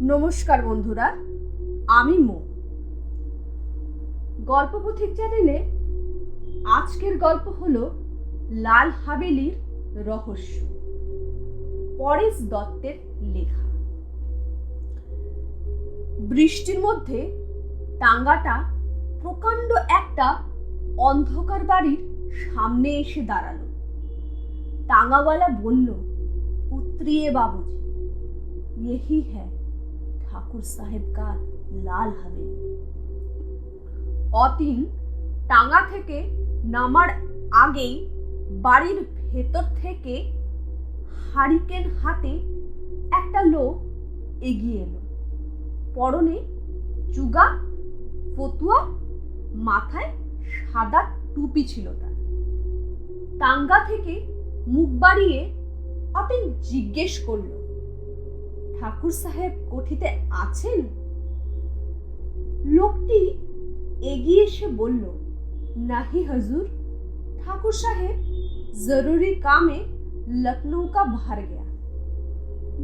নমস্কার বন্ধুরা আমি মো গল্পপথিক চ্যানেলে আজকের গল্প হলো লাল হাবেলির রহস্য পরেশ দত্তের লেখা বৃষ্টির মধ্যে টাঙ্গাটা প্রকাণ্ড একটা অন্ধকার বাড়ির সামনে এসে দাঁড়ালো টাঙ্গাওয়ালা বলল উতরিয়ে বাবুজি यही है ঠাকুর সাহেব কা লাল হাভেলি অতীন টাঙ্গা থেকে নামার আগেই বাড়ির ভেতর থেকে হারিকেন হাতে একটা লোক এগিয়ে এলো। পরনে চুগা, ফতুয়া, মাথায় সাদা টুপি ছিল তার। টাঙ্গা থেকে মুখ বাড়িয়ে অতীন জিজ্ঞেস করল ঠাকুর সাহেব কোঠিতে আছেন লোকটি এগিয়ে এসে বলল নাহি হজুর ঠাকুর সাহেব जरूरी काम में लखनऊ का बाहर गया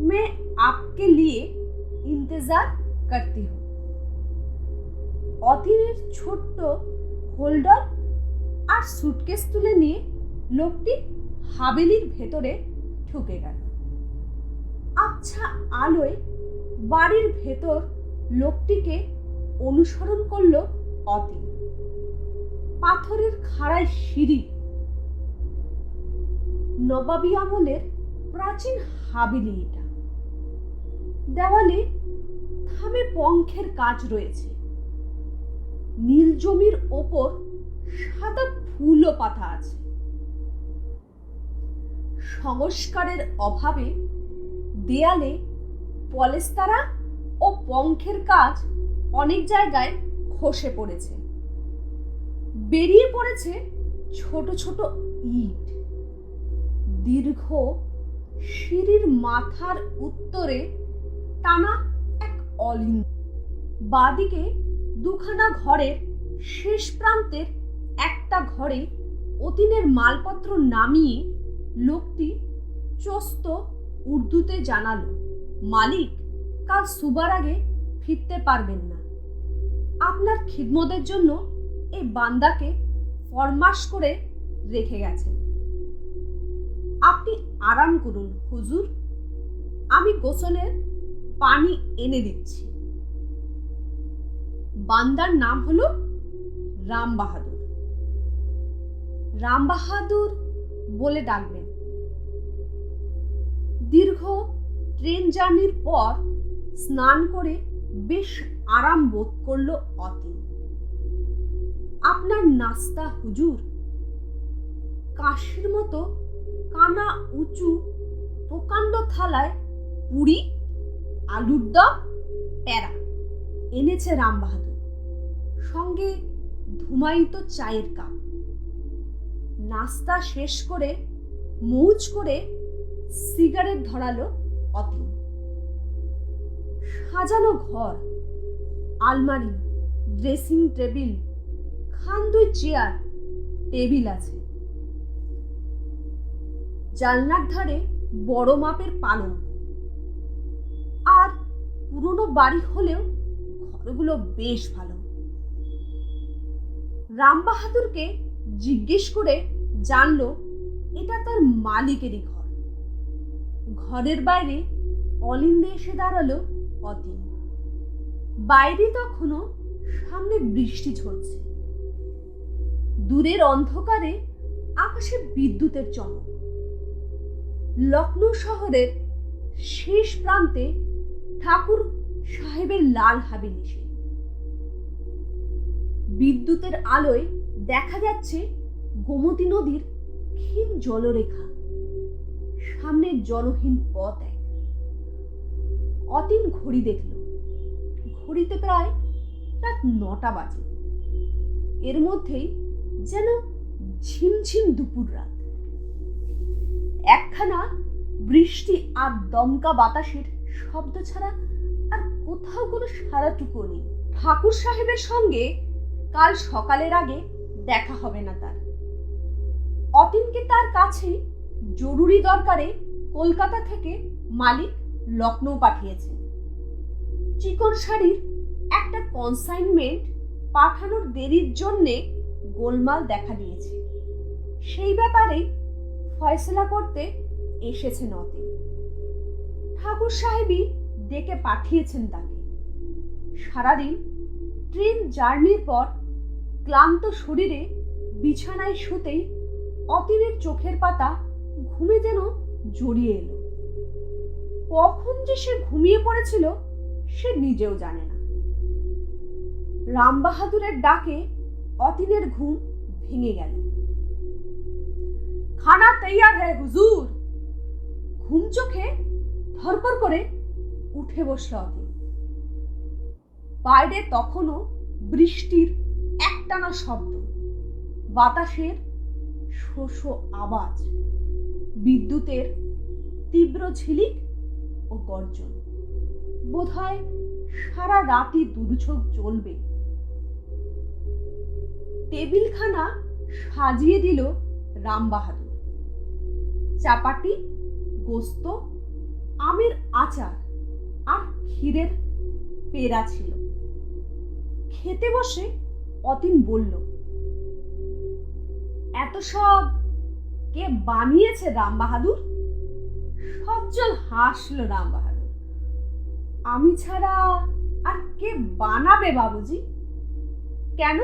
मैं आपके लिए इंतजार करती हूँ অতীনের ছোট্ট হোল্ডার আর সুটকেস তুলে নিয়ে লোকটি হাবেলির ভেতরে ঢুকে গেল আচ্ছা আলোয় বাড়ির ভেতর লোকটিকে অনুসরণ করল অতীন। পাথরের খাড়ায় সিঁড়ি। নবাবী আমলের প্রাচীন হাবিলি এটা। দেওয়ালে থামে পঙ্খের কাজ রয়েছে। নীল জমির ওপর সাদা ফুলও পাতা আছে। সংস্কারের অভাবে দেয়ালে পলেস্তারা ও পঙ্খের কাজ অনেক জায়গায় খসে পড়েছে। বেরিয়ে পড়েছে ছোট ছোট ইট। দীর্ঘ সিঁড়ির মাথার উত্তরে টানা এক অলিন্দ বাদিকে দুখানা ঘরের শেষ প্রান্তের একটা ঘরে অতীনের মালপত্র নামিয়ে লোকটি চস্ত উর্দুতে জানালো, মালিক, কাল সুবার আগে ফিরতে পারবেন না। আপনার খিদমতের জন্য এই বান্দাকে ফরমাস করে রেখে গেছেন। আপনি আরাম করুন, হুজুর। আমি গোসলের পানি এনে দিচ্ছি। বান্দার নাম হলো রাম বাহাদুর। রাম বাহাদুর বলে ডাকবেন। দীর্ঘ ট্রেন জার্নির পর স্নান করে বেশ আরাম বোধ করল অতীন। আপনার নাস্তা হুজুর? কাশির মতো কানা উঁচু প্রকাণ্ড থালায় পুরি, আলুর দম প্যারা এনেছে রামবাহাদুর সঙ্গে ধুমায়িত চায়ের কাপ। নাস্তা শেষ করে মৌজ করে সিগারেট ধরালো অতীন। সাজানো ঘর, আলমারি, ড্রেসিং টেবিল, খান দুই চেয়ার, টেবিল আছে। জানলার ধারে বড় মাপের পালং আর পুরনো বাড়ি হলেও ঘরগুলো বেশ ভালো। রাম বাহাদুরকে জিজ্ঞেস করে জানলো, এটা তার মালিকেরই ঘর। ঘরের বাইরে অলিন্দে এসে দাঁড়াল অতীন বাইরে তখনও সামনে বৃষ্টি ঝরছে। দূরের অন্ধকারে আকাশে বিদ্যুতের চমক। লখনৌ শহরের শেষ প্রান্তে ঠাকুর সাহেবের লাল হাবেলি সে বিদ্যুতের আলোয় দেখা যাচ্ছে গোমতী নদীর ক্ষীণ জলরেখা। সামনে জলহীন পথ এক। অতীন ঘড়ি দেখল। ঘড়িতে প্রায় রাত নটা বাজে। এর মধ্যেই যেন ঝিমঝিম দুপুর রাত। একখানা বৃষ্টি আর দমকা বাতাসের শব্দ ছাড়া আর কোথাও কোনো সারাটুকু নেই। ঠাকুর সাহেবের সঙ্গে কাল সকালের আগে দেখা হবে না তার। অতীনকে তার কাছে জরুরি দরকারে কলকাতা থেকে মালিক লখনৌ পাঠিয়েছেন চিকন শাড়ির একটা কনসাইনমেন্ট পাঠানোর দেরির জন্যে গোলমাল দেখা দিয়েছে। সেই ব্যাপারে ফয়সলা করতে এসেছেন অতীন ঠাকুর সাহেবই ডেকে পাঠিয়েছেন তাকে। সারাদিন ট্রেন জার্নির পর ক্লান্ত শরীরে বিছানায় শুতেই অতীনের চোখের পাতা ঘুমে যেন জড়িয়ে এলো। কখন যে সে ঘুমিয়ে পড়েছিল, সে নিজেও জানে না। রামবাহাদুরের ডাকে অতীনের ঘুম ভেঙে গেল। খানা তৈয়ার হ্যাঁ হুজুর। ঘুম চোখে ধরপর করে উঠে বসল অতীন। বাইরে তখনও বৃষ্টির একটানা শব্দ, বাতাসের শো শো আওয়াজ। বিদ্যুতের তীব্র ঝিলিক ও গর্জন। বোধহয় সারা রাতই দুর্যোগ চলবে। টেবিলখানা সাজিয়ে দিল রামবাহাদুর চাপাটি, গোস্ত, আমের আচার আর ক্ষীরের পেরা ছিল। খেতে বসে অতীন বলল, এত সব কে বানিয়েছে রামবাহাদুর সজ্জল হাসলো রামবাহাদুর আমি ছাড়া আর কে বানাবে বাবুজি? কেন?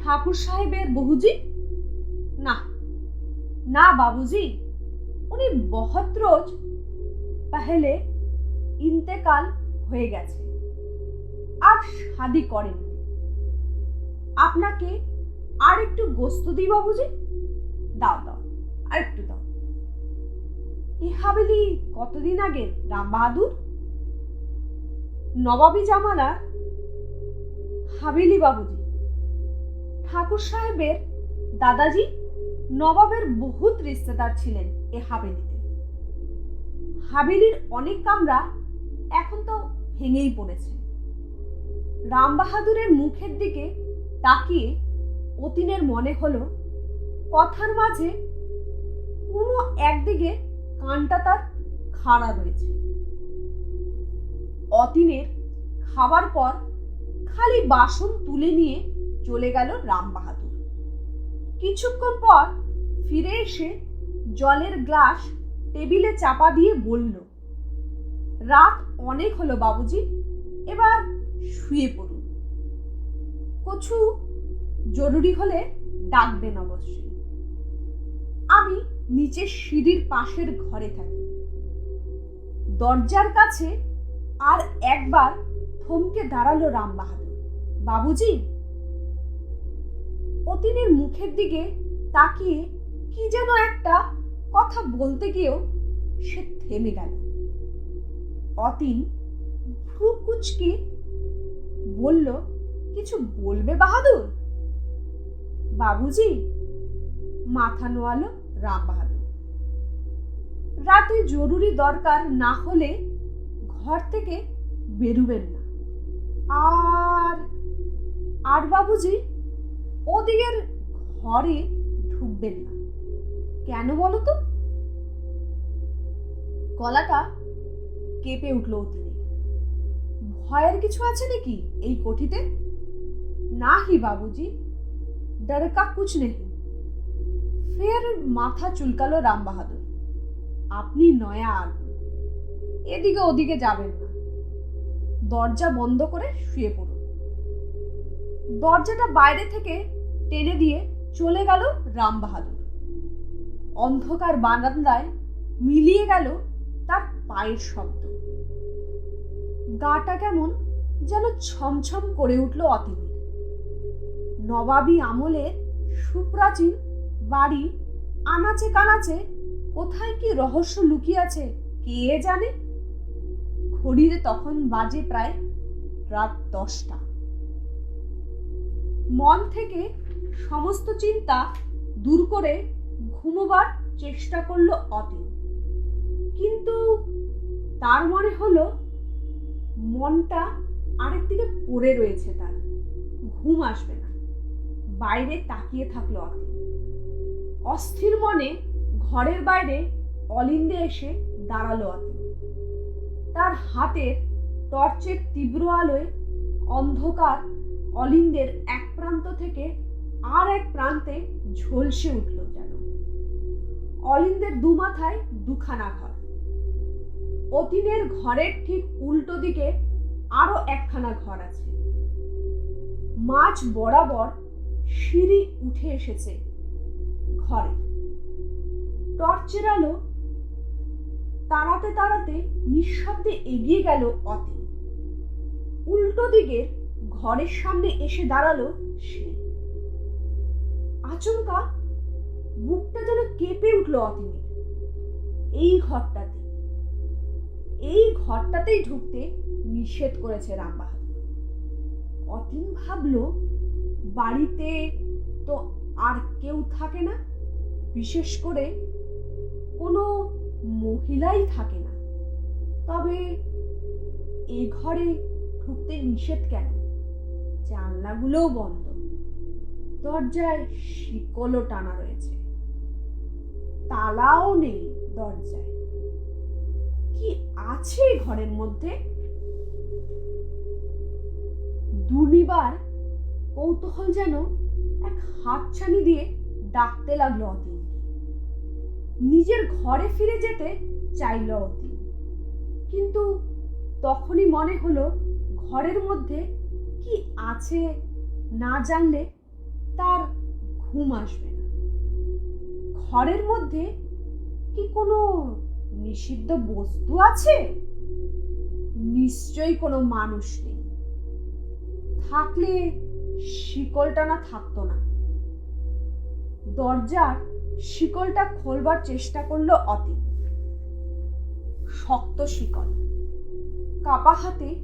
ঠাকুর সাহেবের বহুজি? না না বাবুজি, উনি বহুত রোজ পেহলে ইন্তেকাল হয়ে গেছে, আর শাদি করেন আপনাকে আর একটু গোস্ত দিই বাবুজি? দাও দাও। আর একটু দাও। এ হাবেলি কতদিন আগে রাম বাহাদুর নবাবী জামানার হাবেলি বাবুজি। ঠাকুর সাহেবের দাদাজি নবাবের বহুত রিস্তেদার ছিলেন এ হাবেলিতে। হাবেলির অনেক কামরা এখন তো ভেঙেই পড়েছে। রাম বাহাদুরের মুখের দিকে তাকিয়ে অতীনের মনে হলো, কথার মাঝে একদিকে কানটা তার খাড়া রয়েছে। অতীনের খাবার পর খালি বাসন তুলে নিয়ে চলে গেল রাম বাহাদুর। কিছুক্ষণ পর ফিরে এসে জলের গ্লাস টেবিলে চাপা দিয়ে বলল, রাত অনেক হলো বাবুজি, এবার শুয়ে পড়ুন। কিছু জরুরি হলে ডাকবেন অবশ্যই। আমি নিচের সিঁড়ির পাশের ঘরে থাকি। দরজার কাছে আর একবার থমকে দাঁড়াল রাম বাহাদুর। বাবুজি, অতীনের মুখের দিকে তাকিয়ে কি যেন একটা কথা বলতে গিয়েও সে থেমে গেল। অতীন ভ্রু কুচকে বলল, কিছু বলবে বাহাদুর? বাবুজি, মাথা নোয়ালো রাম বাহাদুর। রাতে জরুরি দরকার না হলে ঘর থেকে বেরুবেন না। আর আর বাবুজি, ওদিকের ঘরে ঢুকবেন না। কেন বলো তো? গলাটা কেঁপে উঠল অতীনের ভয়ের কিছু আছে নাকি এই কঠিতে? না হি বাবুজি, ডরকা কুচ নেই ফের মাথা চুলকালো রাম বাহাদুর। আপনি নয়া আগুন এদিকে ওদিকে যাবেন না। দরজা বন্ধ করে শুয়ে পড়ুন। দরজাটা বাইরে থেকে টেনে দিয়ে চলে গেল রাম বাহাদুর। অন্ধকার বারান্দায় মিলিয়ে গেল তার পায়ের শব্দ। গাটা কেমন যেন ছমছম করে উঠল অতীনের। নবাবী আমলের সুপ্রাচীন বাড়ি আনাচে কানাচে কোথায় কি রহস্য লুকিয়ে আছে কে জানে? ঘড়িতে তখন বাজে প্রায় রাত দশটা। মন থেকে সমস্ত চিন্তা দূর করে ঘুমোবার চেষ্টা করল অতীন। কিন্তু তার মনে হলো মনটা আরেক দিকে পড়ে রয়েছে তার। ঘুম আসবে না। বাইরে তাকিয়ে থাকল অতীন। অস্থির মনে ঘরের বাইরে অলিন্দে এসে দাঁড়াল অতীন। তার হাতের টর্চের তীব্র আলোয় অন্ধকার অলিন্দের এক প্রান্ত থেকে আর এক প্রান্তে ঝলসে উঠল যেন। অলিন্দের দু মাথায় দুখানা ঘর। অতীনের ঘরের ঠিক উল্টো দিকে আরও একখানা ঘর আছে। মাঝ বরাবর সিঁড়ি উঠে এসেছে ঘরে। টর্চের আলো তাড়াতে তাড়াতে নিঃশব্দে এগিয়ে গেল অতীন। উল্টো দিকের ঘরের সামনে এসে দাঁড়াল সে। আচমকা বুকটা যেন কেঁপে উঠল অতীনের। এই ঘরটাতে। এই ঘরটাতেই ঢুকতে নিষেধ করেছে রামবাহাদুর অতীন ভাবলো, বাড়িতে তো আর কেউ থাকে না। বিশেষ করে কোনো মহিলাই থাকে না। তবে এ ঘরে ঢুকতে নিষেধ কেন? জানলাগুলোও বন্ধ। দরজায় শিকলও টানা রয়েছে। তালাও নেই দরজায়। কি আছে ঘরের মধ্যে? দুর্নিবার কৌতূহল যেন এক হাতছানি দিয়ে ডাকতে লাগল অতীনকে নিজের ঘরে ফিরে যেতে চাইল অতীন কিন্তু তখনই মনে হলো, ঘরের মধ্যে কি আছে না জানলে তার ঘুম আসবে না। ঘরের মধ্যে কি কোনো নিষিদ্ধ বস্তু আছে? নিশ্চয়ই কোনো মানুষ নেই। থাকলে শিকল টানা থাকতো না। দরজার শিকলটা খোলবার চেষ্টা করল অতীন শক্ত শিকল। কাপা হাতে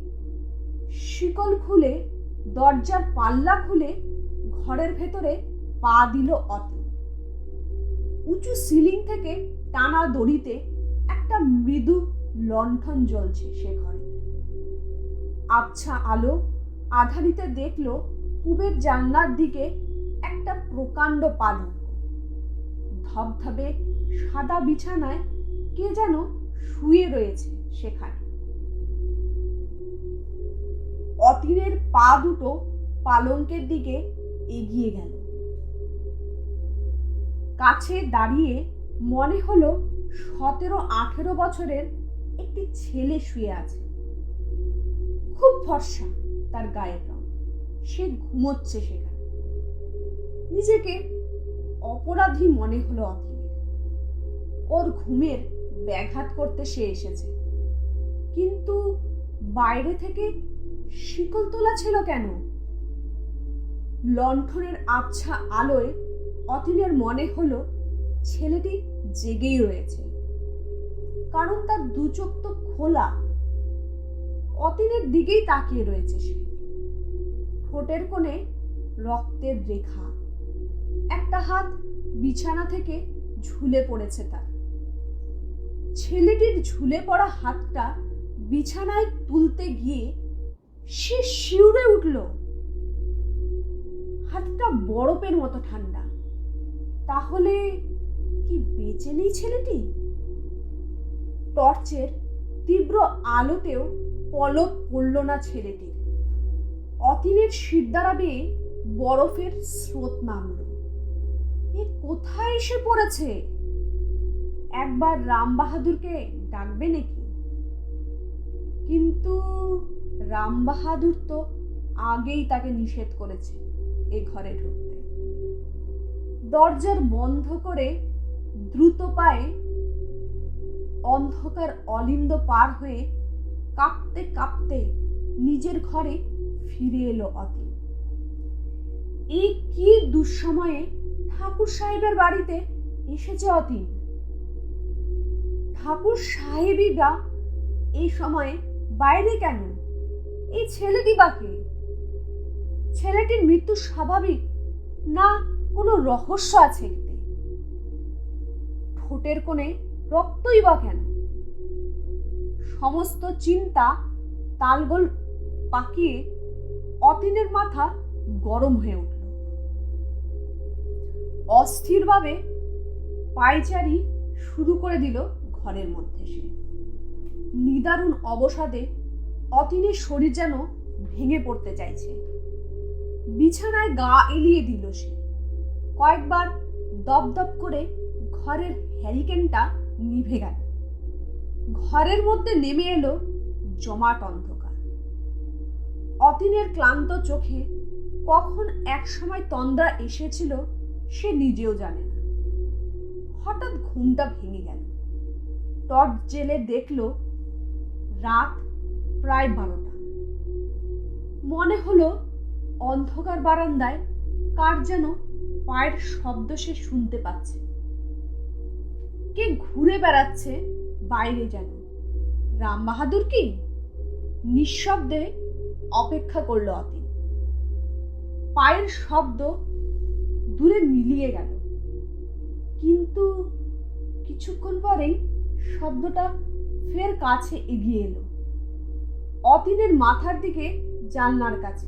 শিকল খুলে, দরজার পাল্লা খুলে ঘরের ভেতরে পা দিল অতীন উঁচু সিলিং থেকে টানা দড়িতে একটা মৃদু লণ্ঠন জ্বলছে সে ঘরে। আবছা আলো আধারিতে দেখল পূবের জানলার দিকে একটা প্রকাণ্ড পালঙ্ক। ধবধবে সাদা বিছানায় কে যেন শুয়ে রয়েছে সেখানে। অতীনের পা দুটো পালঙ্কের দিকে এগিয়ে গেল। কাছে দাঁড়িয়ে মনে হলো সতেরো আঠেরো বছরের একটি ছেলে শুয়ে আছে। খুব ফর্সা তার গায়ের রং। সে ঘুমোচ্ছে সেখানে। নিজেকে অপরাধী মনে হলো অতীনের। ওর ঘুমের ব্যাঘাত করতে সে এসেছে। কিন্তু বাইরে থেকে শিকল তোলা ছিল কেন? লণ্ঠনের আবছা আলোয় অতীনের মনে হলো ছেলেটি জেগেই রয়েছে। কারণ তার দু চোখ তো খোলা অতীনের দিকেই তাকিয়ে রয়েছে সে। ঠোঁটের কোণে রক্তের রেখা। একটা হাত বিছানা থেকে ঝুলে পড়েছে তার। ছেলেটির ঝুলে পড়া হাতটা বিছানায় তুলতে গিয়ে সে শিউরে উঠল। হাতটা বরফের মতো ঠান্ডা। তাহলে কি বেঁচে নেই ছেলেটি? টর্চের তীব্র আলোতেও পলক পড়ল না ছেলেটির। অতীনের শিরদাঁড়া বেয়ে বরফের স্রোত নামল। কোথায় এসে পড়েছে? একবার রাম বাহাদুরকে ডাকবে নাকি? কিন্তু রাম বাহাদুর তো আগেই তাকে নিষেধ করেছে এ ঘরে ঢুকতে। দরজার বন্ধ করে দ্রুত পায়ে অন্ধকার অলিন্দ পার হয়ে কাঁপতে কাঁপতে নিজের ঘরে ফিরে এলো অতীন। এই কি দুঃসময়ে ঠাকুর সাহেবের বাড়িতে এসেছে অতীন ঠাকুর সাহেবই বা এই সময়ে বাইরে কেন? এই ছেলেটি বাকে ছেলেটির মৃত্যু স্বাভাবিক না কোনো রহস্য আছে ঠোঁটের কোণে রক্তই বা কেন? সমস্ত চিন্তা তালগোল পাকিয়ে অতীনের মাথা গরম হয়ে উঠল। অস্থিরভাবে পায়চারি শুরু করে দিল ঘরের মধ্যে সে। নিদারুণ অবসাদে অতীনের শরীর যেন ভেঙে পড়তে চাইছে। বিছানায় গা এলিয়ে দিল সে। কয়েকবার দপদপ করে ঘরের হ্যারিকেনটা নিভে গেল। ঘরের মধ্যে নেমে এলো জমাট অন্ধকার। অতীনের ক্লান্ত চোখে কখন একসময় তন্দ্রা এসেছিল সে নিজেও জানে না। হঠাৎ ঘুমটা ভেঙে গেল। টর্চ জেলে দেখল রাত প্রায় বারোটা। মনে হলো অন্ধকার বারান্দায় কার যেন পায়ের শব্দ সে শুনতে পাচ্ছে। কে ঘুরে বেড়াচ্ছে বাইরে যেন। রাম বাহাদুর কি? নিঃশব্দে অপেক্ষা করল অতীন। পায়ের শব্দ দূরে মিলিয়ে গেল। কিন্তু কিছুক্ষণ পরেই শব্দটা ফের কাছে এগিয়ে এলো। অতীনের মাথার দিকে জানলার কাছে।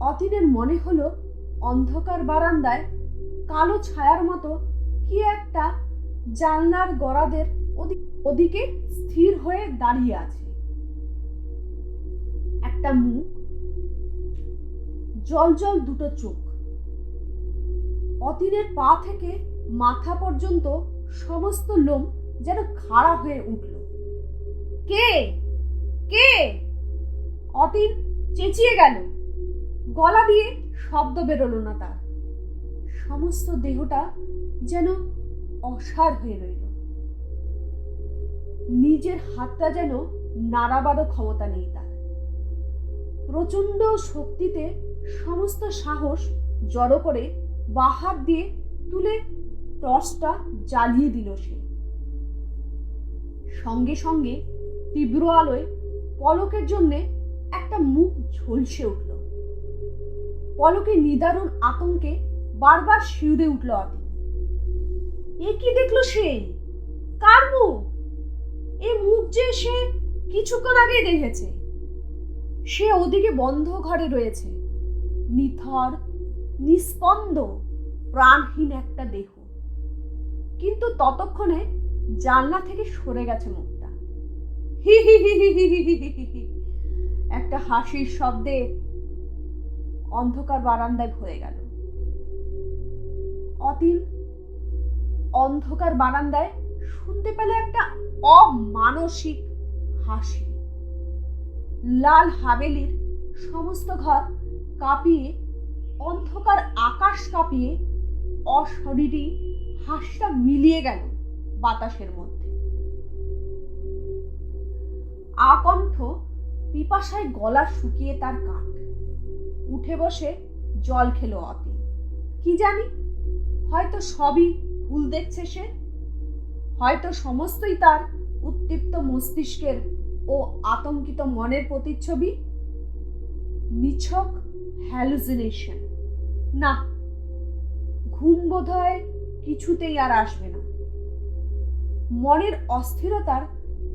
অতীনের মনে হলো অন্ধকার বারান্দায় কালো ছায়ার মতো কি একটা জানলার গড়াদের ওদিকে স্থির হয়ে দাঁড়িয়ে আছে। একটা মুখ, জল জল দুটো চোখ। অতীনের পা থেকে মাথা পর্যন্ত সমস্ত লোম যেন খাড়া হয়ে উঠল। কে? কে? অতীন চেঁচিয়ে গেল। গলা দিয়ে শব্দ বেরোলো না তার। সমস্ত দেহটা যেন অসার হয়ে রইল। নিজের হাতটা যেন নাড়াবারও ক্ষমতা নেই তার। প্রচণ্ড শক্তিতে সমস্ত সাহস জড়ো করে বাহাত দিয়ে তুলে টর্চটা জ্বালিয়ে দিল সে। সঙ্গে সঙ্গে তীব্র আলোয় পলকের জন্যে একটা মুখ ঝলসে উঠল। পলকের নিদারুণ আতঙ্কে বারবার শিউরে উঠল অতি এ কি দেখল সে? কার মুখ? এ মুখ যে সে কিছুক্ষণ আগে দেখেছে। সে ওদিকে বন্ধ ঘরে রয়েছে। নিথর, নিস্পন্দ। প্রাণহীন একটা দেহ। কিন্তু ততক্ষণে জানলা থেকে সরে গেছে মুখটা। হি হি হি হি হি হি হি। একটা হাসির শব্দে অন্ধকার বারান্দায় ভরে গেল। অতীন অন্ধকার বারান্দায় শুনতে পেল একটা অমানসিক হাসি। লাল হাবেলির সমস্ত ঘর কাঁপিয়ে, অন্ধকার আকাশ কাঁপিয়ে অশরীরী হাসিটা মিলিয়ে গেল বাতাসের মধ্যে। আকণ্ঠ পিপাসায় গলা শুকিয়ে তার কাঠ উঠে বসে জল খেলো অতি। কি জানি? হয়তো সবই ভুল দেখছে সে। হয়তো সমস্তই তার উত্তপ্ত মস্তিষ্কের ও আতঙ্কিত মনের প্রতিচ্ছবি। নিছক হ্যালুসিনেশন না ঘুম বোধহয় কিছুতেই আর আসবে না। মনের অস্থিরতার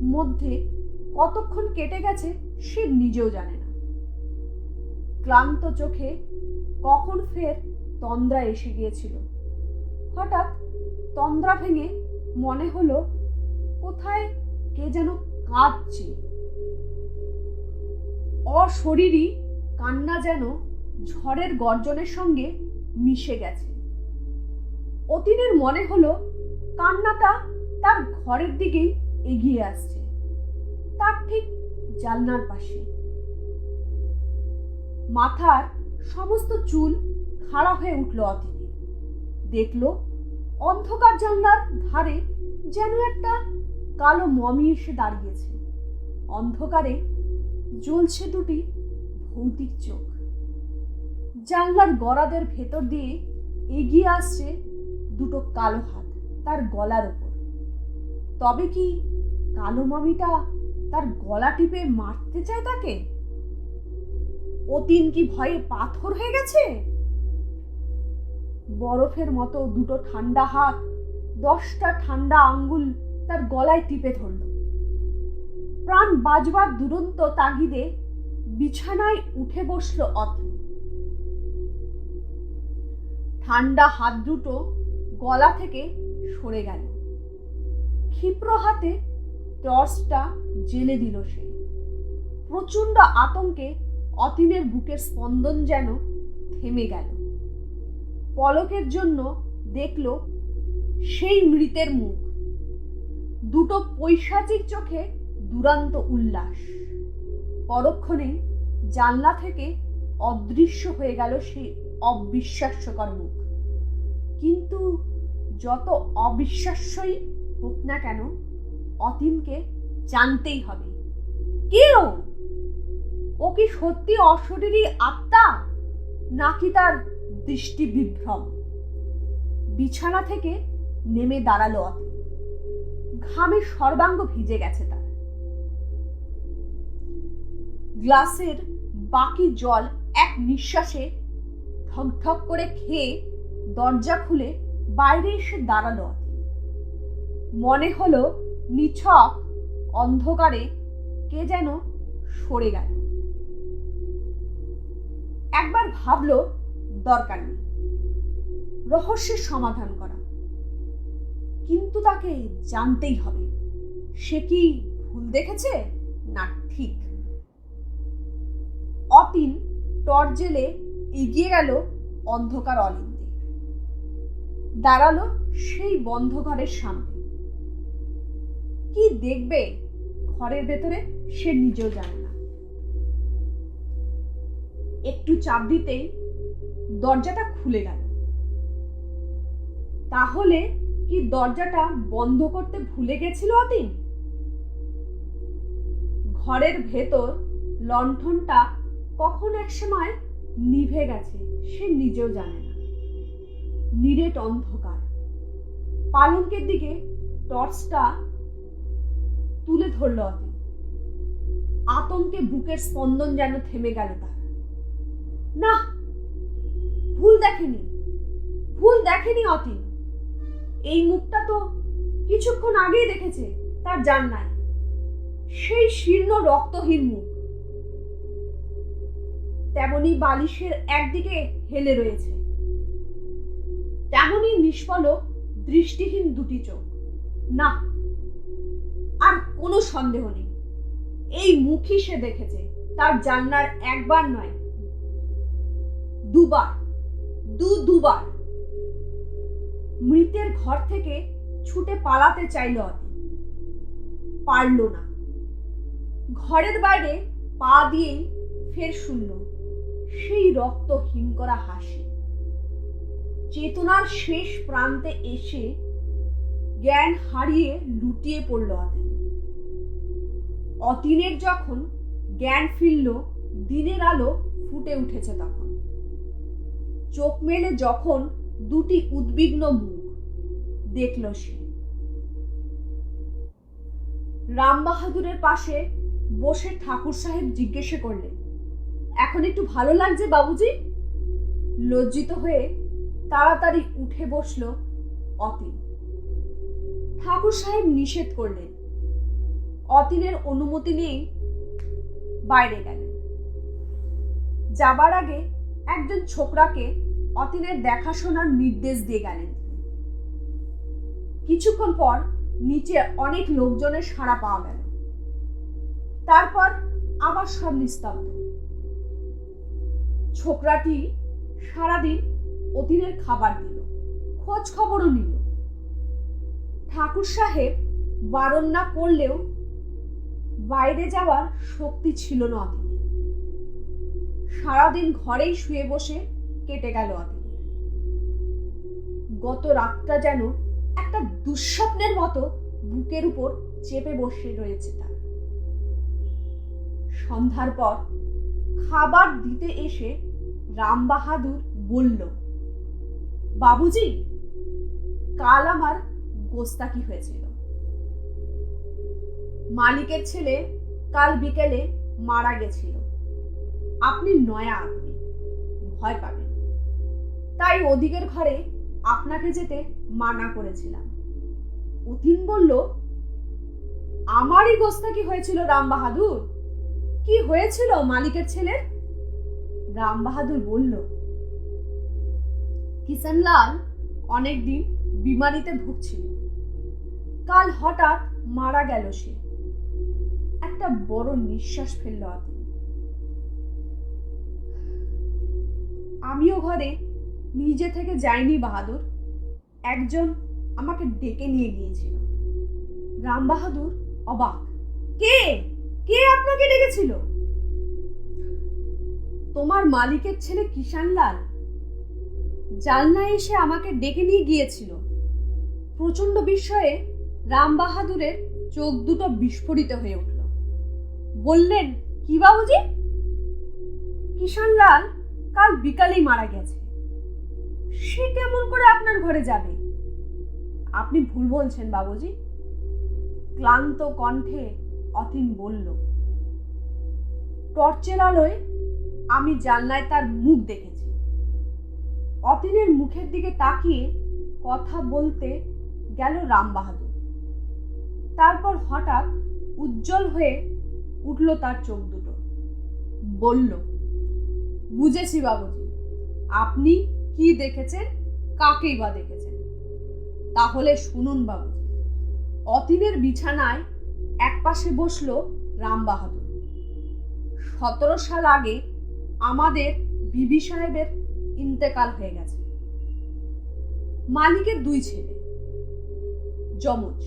মধ্যে কতক্ষণ কেটে গেছে সে নিজেও জানে না। ক্লান্ত চোখে কখন ফের তন্দ্রা এসে গিয়েছিল। হঠাৎ তন্দ্রা ভেঙে মনে হলো, কোথায় কে যেন কাঁদছে। অশরীরী কান্না যেন ঝড়ের গর্জনের সঙ্গে মিশে গেছে। অতীনের মনে হলো কান্নাটা তার ঘরের দিকেই এগিয়ে আসছে। তার ঠিক জানলার পাশে। মাথার সমস্ত চুল খাড়া হয়ে উঠল অতীনের। দেখল অন্ধকার জানলার ধারে যেন একটা কালো মমি এসে দাঁড়িয়েছে। অন্ধকারে জ্বলছে দুটি ভৌতিক চোখ। জানলার গড়াদের ভেতর দিয়ে এগিয়ে আসছে দুটো কালো হাত তার গলার ওপর। তবে কি কালো মামিটা তার গলা টিপে মারতে চায় তাকে? অতীন কি ভয়ে পাথর হয়ে গেছে? বরফের মতো দুটো ঠান্ডা হাত, দশটা ঠান্ডা আঙ্গুল তার গলায় টিপে ধরল। প্রাণ বাজবার দুরন্ত তাগিদে বিছানায় উঠে বসল অতীন। ঠান্ডা হাত দুটো গলা থেকে সরে গেল। ক্ষিপ্র হাতে টর্চটা জেলে দিল সে। প্রচণ্ড আতঙ্কে অতীনের বুকের স্পন্দন যেন থেমে গেল। পলকের জন্য দেখল সেই মৃতের মুখ। দুটো পৈশাচিক চোখে দুরান্ত উল্লাস। পরক্ষণেই জানলা থেকে অদৃশ্য হয়ে গেল সেই অবিশ্বাস্যকর মুখ। কিন্তু যত অবিশ্বাস্যই হোক না কেন, অতীনকে জানতেই হবে। কে ও কি সত্যি অশরীরী আত্মা, নাকি তার দৃষ্টি বিভ্রম? বিছানা থেকে নেমে দাঁড়াল অতীন। ঘামে সর্বাঙ্গ ভিজে গেছে তার। গ্লাসের বাকি জল এক নিঃশ্বাসে ঠক করে খেয়ে দরজা খুলে বাইরে এসে দাঁড়াল অতীন। মনে হলো নিছক অন্ধকারে কে যেন সরে গেল। একবার ভাবলো দরকার নেই। রহস্যের সমাধান করা। কিন্তু তাকে জানতেই হবে, সে কি ভুল দেখেছে না ঠিক? অতীন টর্চ জেলে এগিয়ে গেল অন্ধকার অলিন্দে। দাঁড়াল সেই বন্ধ ঘরের সামনে। কি দেখবে ঘরের ভেতরে সে নিজেও জানে না। একটু চাপ দিতেই দরজাটা খুলে গেল। তাহলে কি দরজাটা বন্ধ করতে ভুলে গেছিল অতীন? ঘরের ভেতর লণ্ঠনটা কখন এক সময় নিভে গেছে সে নিজেও জানে না। নিরেট অন্ধকার। পালঙ্কের দিকে টর্চটা তুলে ধরল অতীন। আতঙ্কে বুকের স্পন্দন যেন থেমে গেল তার। না, ভুল দেখেনি ভুল দেখেনি অতীন। এই মুখটা তো কিছুক্ষণ আগেই দেখেছে, তার জান নাই সেই শীর্ণ রক্তহীন মুখ। তেমনি বালিশের একদিকে হেলে রয়েছে। তেমনি নিষ্ফলক, দৃষ্টিহীন দুটি চোখ। না, আর কোনো সন্দেহ নেই। এই মুখই সে দেখেছে, তার জান্নার একবার নয়, দুবার, দু দুবার। মৃতের ঘর থেকে ছুটে পালাতে চাইল অতি পারল না। ঘরের বাইরে পা দিয়েই ফের শুনল, সেই রক্ত হিম করা হাসি। চেতনার শেষ প্রান্তে এসে জ্ঞান হারিয়ে লুটিয়ে পড়ল অতীন অতীনের যখন জ্ঞান ফিরল, দিনের আলো ফুটে উঠেছে তখন। চোখ মেলে যখন দুটি উদ্বিগ্ন মুখ দেখল সে। রাম বাহাদুরের পাশে বসে ঠাকুর সাহেব জিজ্ঞেসে করলেন, এখন একটু ভালো লাগছে বাবুজি? লজ্জিত হয়ে তাড়াতাড়ি উঠে বসল অতীন। ঠাকুর সাহেব নিষেধ করলেন। অতীনের অনুমতি নিয়েই বাইরে গেলেন। যাবার আগে একজন ছোকরাকে অতীনের দেখাশোনার নির্দেশ দিয়ে গেলেন। কিছুক্ষণ পর নিচে অনেক লোকজনের সাড়া পাওয়া গেল। তারপর আবার সব নিস্তব্ধ। ছোকরাটি সারাদিন অতীনের খাবার দিল, খোঁজ খবরও নিল। ঠাকুর সাহেব বারণ না করলেও বাইরে যাওয়ার শক্তি ছিল না অতীনের। সারাদিন ঘরেই শুয়ে বসে কেটে গেল অতীনের। গত রাতটা যেন একটা দুঃস্বপ্নের মতো বুকের উপর চেপে বসে রয়েছে তার। সন্ধ্যার পর খাবার দিতে এসে রাম বাহাদুর বলল বাবুজি, কাল আমার গোস্তাকি হয়েছিল? মালিকের ছেলে কাল বিকেলে মারা গেছিল। আপনি নয়া আপনি, ভয় পাবেন। তাই ওদিকের ঘরে আপনাকে যেতে মানা করেছিলাম। অতীন বলল, আমারই গোস্তাকি হয়েছিল রাম বাহাদুর? কি হয়েছিল মালিকের ছেলের? রাম বাহাদুর বলল কিষানলাল অনেকদিন বিমারিতে ভুগছিল। কাল হঠাৎ মারা গেল সে। একটা বড় নিঃশ্বাস ফেলল অতীন। আমিও ঘরে নিজে থেকে যাইনি বাহাদুর। একজন আমাকে ডেকে নিয়ে গিয়েছিল। রাম বাহাদুর অবাক। কে? কে আপনাকে ডেকেছিল? তোমার মালিকের ছেলে কিষানলাল? জালনায় এসে আমাকে ডেকে নিয়ে গিয়েছিল। প্রচণ্ড বিস্ময়ে রাম বাহাদুরের চোখ দুটো বিস্ফোরিত হয়ে উঠল। বললেন, কি বাবুজি? কিষানলাল, কাল বিকালেই মারা গেছে। সে কেমন করে আপনার ঘরে যাবে? আপনি ভুল বলছেন বাবুজি। ক্লান্ত কণ্ঠে অতীন বলল, টর্চের আলোয় আমি জানলায় তার মুখ দেখেছি। অতীনের মুখের দিকে তাকিয়ে কথা বলতে গেল রাম বাহাদুর। তারপর হঠাৎ উজ্জ্বল হয়ে উঠল তার চোখ দুটো। বলল, বুঝেছি বাবুজি, আপনি কি দেখেছেন, কাকেই বা দেখেছেন? তাহলে শুনুন বাবুজি, অতীনের বিছানায় একপাশে বসল রাম বাহাদুর। সতেরো সাল আগে আমাদের বিবি সাহেবের ইন্তেকাল হয়ে গেছে। মালিকের দুই ছেলে, যমজ।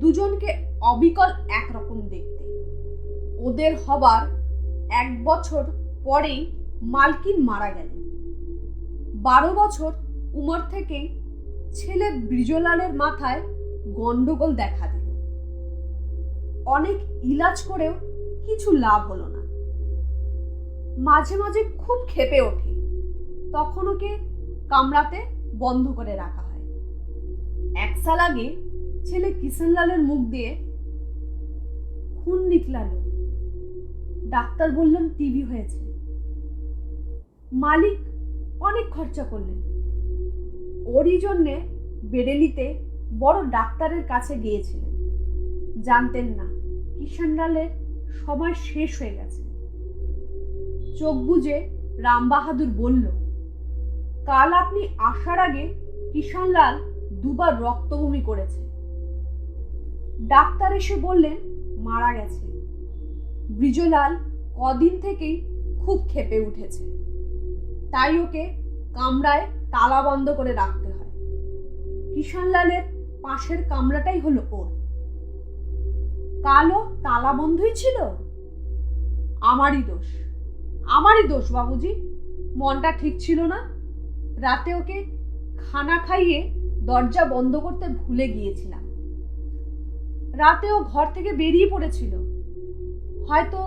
দুজনকে অবিকল একরকম দেখতে। ওদের হবার এক বছর পরেই মালকিন মারা গেলেন বারো বছর উমর থেকে ছেলে ব্রিজলালের মাথায় গন্ডগোল দেখা দিল। অনেক ইলাজ করেও কিছু লাভ হলো না। মাঝে মাঝে খুব ক্ষেপে ওঠে। তখন ওকে কামড়াতে বন্ধ করে রাখা হয়? এক সাল আগে ছেলে কিষানলালের মুখ দিয়ে খুন নিকলালো। ডাক্তার বললেন টিবি হয়েছে। মালিক অনেক খরচা করলেন। ওরই জন্যে বেরেলিতে বড় ডাক্তারের কাছে গিয়েছিলেন। জানতেন না, কিষানলালের সময় শেষ হয়ে গেছে। চোখ বুঝে রাম বাহাদুর বলল কাল আপনি আসার আগে কিষানলাল দুবার রক্তভূমি করেছে। ডাক্তার এসে বললেন, মারা গেছে। ব্রিজলাল কদিন থেকেই খুব খেপে উঠেছে। তাই ওকে কামরায় তালা বন্ধ করে রাখতে হয়। কিষানলালের পাশের কামরাটাই হলো ওর। কালো তালা বন্ধই ছিল? আমারই দোষ। আমারই দোষ, বাবুজি। মনটা ঠিক ছিল না? রাতে ওকে খানা খাইয়ে দরজা বন্ধ করতে ভুলে গিয়েছিলাম। রাতে ও ঘর থেকে বেরিয়ে পড়েছিল। হয়তো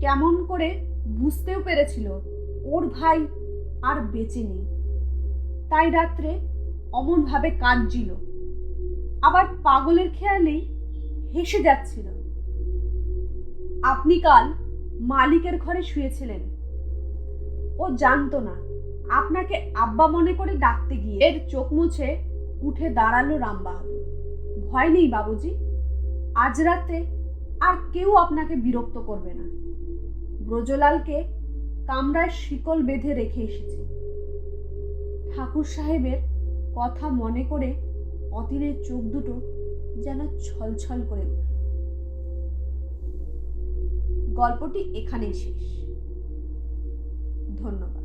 কেমন করে বুঝতেও পেরেছিল, ওর ভাই আর বেঁচে নেই। তাই রাত্রে অমনভাবে কাঁদছিল। আবার পাগলের খেয়ালেই হেসে যাচ্ছিল। আপনি কাল মালিকের ঘরে শুয়েছিলেন। ও জানতো না আপনাকে আব্বা মনে করে ডাকতে গিয়ে এর চোখ মুছে উঠে দাঁড়াল রাম বাহাদুর। ভয় নেই বাবুজি, আজ রাতে আর কেউ আপনাকে বিরক্ত করবে না। ব্রজলালকে কামরায় শিকল বেঁধে রেখে এসেছি। ঠাকুর সাহেবের কথা মনে করে অতীনের চোখ দুটো যেন ছলছল করে উঠল। গল্পটি এখানেই শেষ। ধন্যবাদ।